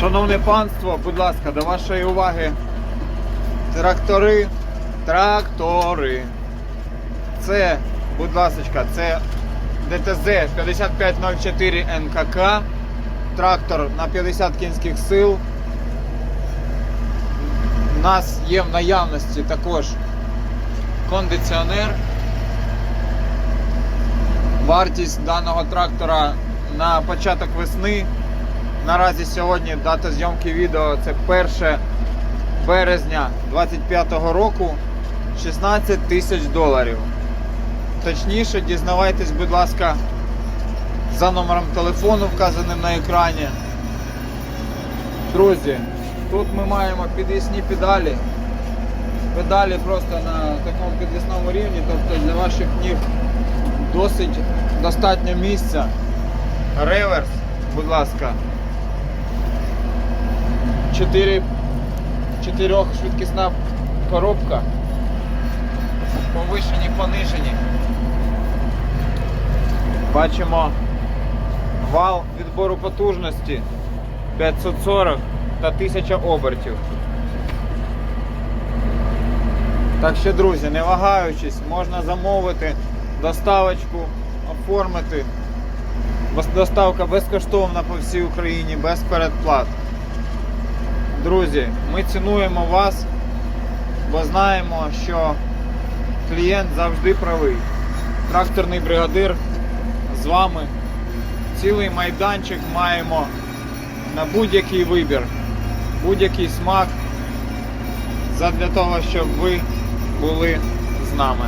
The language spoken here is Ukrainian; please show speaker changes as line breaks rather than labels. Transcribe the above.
Шановне панство, будь ласка, до вашої уваги. Трактори. Трактори. Це, будь ласка, це ДТЗ 5504 НКК. Трактор на 50 кінських сил. У нас є в наявності також кондиціонер. Вартість даного трактора на початок весни. Наразі сьогодні дата зйомки відео це 1 березня 2025 року 16 тисяч доларів. Точніше, дізнавайтесь, будь ласка, за номером телефону, вказаним на екрані. Друзі, тут ми маємо підвісні педалі. Педалі просто на такому підвісному рівні, тобто для ваших ніг досить достатньо місця. Реверс, будь ласка. 4 чотирьох швидкісна коробка. Повишені, понижені. Бачимо вал відбору потужності 540 та 1000 обертів. Так що, друзі, не вагаючись, можна замовити доставочку, оформити. Доставка безкоштовна по всій Україні, без передплат. Друзі, ми цінуємо вас, бо знаємо, що клієнт завжди правий. Тракторний бригадир з вами. Цілий майданчик маємо на будь-який вибір, будь-який смак задля того, щоб ви були з нами.